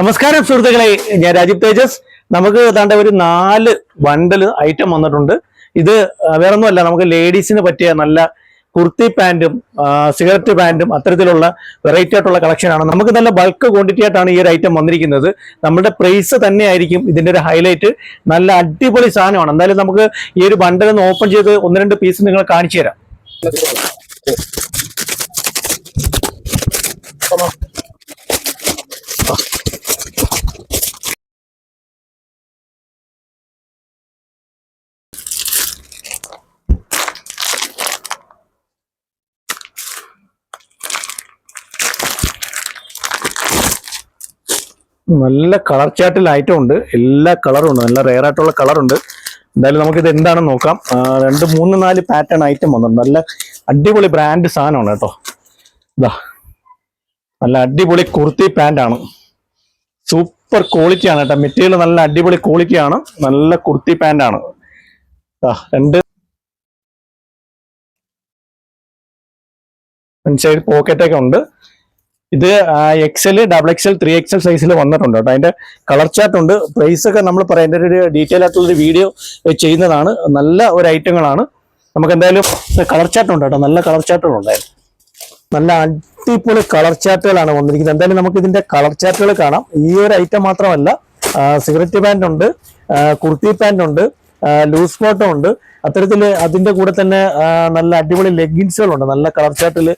നമസ്കാരം സുഹൃത്തുക്കളെ. ഞാൻ രാജീവ് തേജസ്. നമുക്ക് ഏതാണ്ട് ഒരു നാല് ബണ്ടൽ ഐറ്റം വന്നിട്ടുണ്ട്. ഇത് വേറൊന്നുമല്ല നമുക്ക് ലേഡീസിന് പറ്റിയ നല്ല കുർത്തി പാന്റും സിഗരറ്റ് പാന്റും അത്തരത്തിലുള്ള വെറൈറ്റി ആയിട്ടുള്ള കളക്ഷനാണ് നമുക്ക് നല്ല ബൾക്ക് ക്വാണ്ടിറ്റി ആയിട്ടാണ് ഈ ഒരു ഐറ്റം വന്നിരിക്കുന്നത്. നമ്മുടെ പ്രൈസ് തന്നെയായിരിക്കും ഇതിന്റെ ഒരു ഹൈലൈറ്റ് നല്ല അടിപൊളി സാധനമാണ്. എന്തായാലും നമുക്ക് ഈ ഒരു ബണ്ടൽ ഒന്ന് ഓപ്പൺ ചെയ്ത് ഒന്ന് രണ്ട് പീസ് നിങ്ങൾ കാണിച്ചു തരാം. നല്ല കളർ ചാട്ടിൽ ഐറ്റം ഉണ്ട്. എല്ലാ കളറും ഉണ്ട്. നല്ല റെയർ ആയിട്ടുള്ള കളർ ഉണ്ട്. എന്തായാലും നമുക്ക് ഇത് എന്താണെന്ന് നോക്കാം. രണ്ട് മൂന്ന് നാല് പാറ്റേൺ ഐറ്റം വന്നിട്ടുണ്ട് നല്ല അടിപൊളി ബ്രാൻഡ് സാധനമാണ് കേട്ടോ. ഇതാ നല്ല അടിപൊളി കുർത്തി ആണ്. സൂപ്പർ ക്വാളിറ്റി ആണ് കേട്ടോ. മെറ്റീരിയൽ നല്ല അടിപൊളി ക്വാളിറ്റി ആണ്. നല്ല കുർത്തി പാന്റാണ് രണ്ട് സൈഡ് പോക്കറ്റൊക്കെ ഉണ്ട്. ഇത് XL double XL three XL സൈസിൽ വന്നിട്ടുണ്ട് കേട്ടോ. അതിന്റെ കളർ ചാർട്ട് ഉണ്ട്. പ്രൈസ് ഒക്കെ നമ്മൾ പറയാം അതിന്റെ ഒരു ഡീറ്റെയിൽ ആയിട്ടുള്ള ഒരു വീഡിയോ ചെയ്യുന്നതാണ്. നല്ല ഒരു ഐറ്റങ്ങളാണ് നമുക്ക് എന്തായാലും കളർ ചാർട്ട് ഉണ്ട് കേട്ടോ. നല്ല കളർ ചാർട്ടുകൾ ഉണ്ടായിരുന്നു. നല്ല അടിപൊളി കളർ ചാർട്ടുകളാണ് വന്നിരിക്കുന്നത്. എന്തായാലും നമുക്ക് ഇതിന്റെ കളർ ചാർട്ടുകൾ കാണാം. ഈ ഒരു ഐറ്റം മാത്രമല്ല സിഗരറ്റ് പാന്റ് ഉണ്ട് കുർത്തി പാന്റ് ഉണ്ട് ലൂസ് ഫോട്ടോ ഉണ്ട്. അത്തരത്തിൽ അതിന്റെ കൂടെ തന്നെ നല്ല അടിപൊളി ലെഗിൻസുകളുണ്ട്. നല്ല കളർ ചാർട്ടിൽ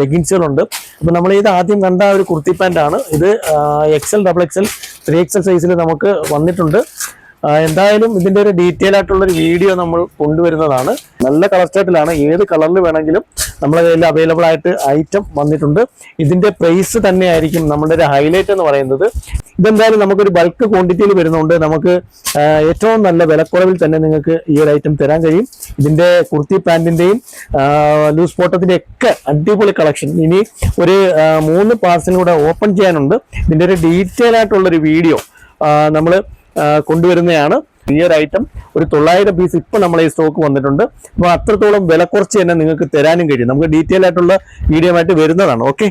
ലെഗിൻസുകളുണ്ട്. അപ്പോൾ നമ്മൾ ഇത് ആദ്യം കണ്ട ഒരു കുർത്തി പാന്റ് ആണ്. ഇത് XL double XL three XL സൈസിൽ നമുക്ക് വന്നിട്ടുണ്ട്. എന്തായാലും ഇതിന്റെ ഒരു ഡീറ്റെയിൽ ആയിട്ടുള്ള ഒരു വീഡിയോ നമ്മൾ കൊണ്ടുവരുന്നതാണ്. നല്ല കളർ ചാർട്ടിലാണ്. ഏത് കളറിൽ വേണമെങ്കിലും നമ്മുടെ കയ്യിൽ അവൈലബിൾ ആയിട്ട് ഐറ്റം വന്നിട്ടുണ്ട്. ഇതിന്റെ പ്രൈസ് തന്നെയായിരിക്കും നമ്മുടെ ഒരു ഹൈലൈറ്റ് എന്ന് പറയുന്നത്. ഇതെന്തായാലും നമുക്കൊരു ബൾക്ക് ക്വാണ്ടിറ്റിയിൽ വരുന്നുണ്ട്. നമുക്ക് ഏറ്റവും നല്ല വിലക്കുറവിൽ തന്നെ നിങ്ങൾക്ക് ഈ ഒരു ഐറ്റം തരാൻ കഴിയും. ഇതിന്റെ കുർത്തി പാന്റിന്റെയും ലൂസ് ഫോട്ടത്തിന്റെ ഒക്കെ അടിപൊളി കളക്ഷൻ ഇനി ഒരു മൂന്ന് പാർസലൂടെ ഓപ്പൺ ചെയ്യാനുണ്ട്. ഇതിന്റെ ഒരു ഡീറ്റെയിൽ ആയിട്ടുള്ളൊരു വീഡിയോ നമ്മൾ കൊണ്ടുവരുന്നതാണ്. ഈ ഒരു ഐറ്റം ഒരു തൊള്ളായിരം പീസ് ഇപ്പൊ നമ്മളെ ഈ സ്റ്റോക്ക് വന്നിട്ടുണ്ട്. അപ്പൊ അത്രത്തോളം വില കുറച്ച് തന്നെ നിങ്ങൾക്ക് തരാനും കഴിയും. നമുക്ക് ഡീറ്റെയിൽ ആയിട്ടുള്ള വീഡിയോ ആയിട്ട് വരുന്നതാണ്. ഓക്കെ